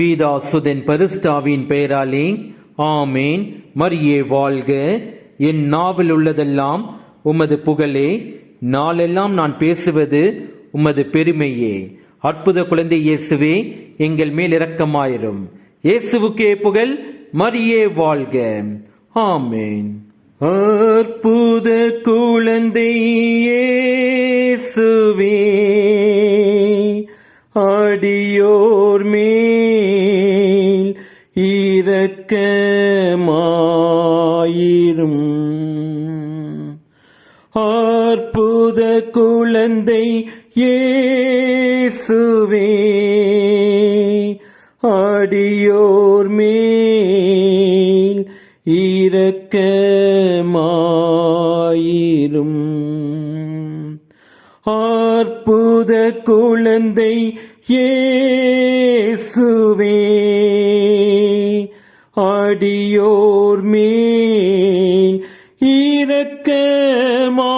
பீதாசுதன் பரிஸ்டாவின் பெயராலே ஆமேன். மரியே வாழ்க. என் நாவில் உள்ளதெல்லாம் உமது புகழே. நாளெல்லாம் நான் பேசுவது உமது பெருமையே. அற்புத குழந்தை இயேசுவே எங்கள் மேல் இரக்கமாயிரும். இயேசுவுக்கே புகழ் மரியே வாழ்க. ஆமேன். அற்புத குழந்தை இயேசுவே அடியோர் மே இரக்கமாயிரும். அற்புத குழந்தை ஏசுவே அடியோர் மேல் இரக்கமாயிரும். அற்புத குழந்தை ஏசுவே அடியோர் மேல் இரக்கமா